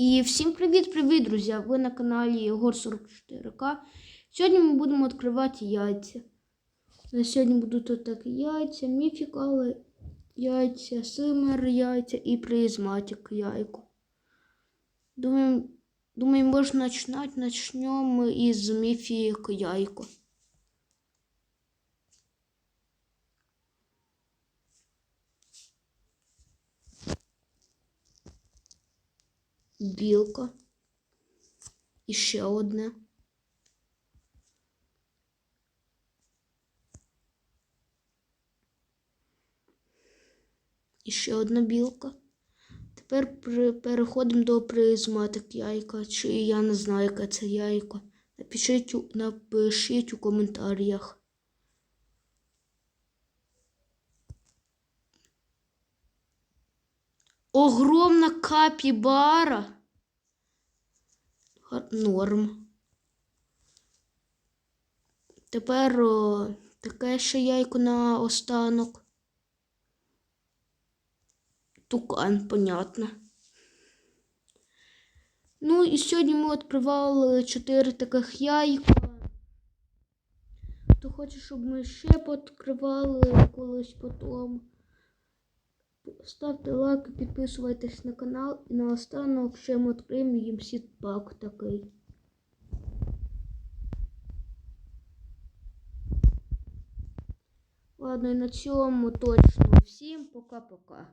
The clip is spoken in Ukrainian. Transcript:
І всім привіт-привіт, друзі! Ви на каналі Єгор 44К. Сьогодні ми будемо відкривати яйця. На сьогодні будуть такі яйця, міфікали яйця, симер яйця і призматик яйко. Думаю, думаю, можна починати. Начнемо із міфік яйко. Білка. І ще одне. І ще одна білка. Тепер переходимо до призматик яйка. Чи я не знаю, яке це яйко. Напишіть, напишіть у коментарях. Огромна капібара. Норм. Тепер о, таке ще яйко на останок. Тукан, понятно. Ну і сьогодні ми відкривали 4 таких яйка. Хто хоче, щоб ми ще відкривали колись потім. Ставте лайк, і підписуйтесь на канал і наостанок ще ми відкриємо їм сітпак такий. Ладно, і на цьому точно. Всім пока-пока.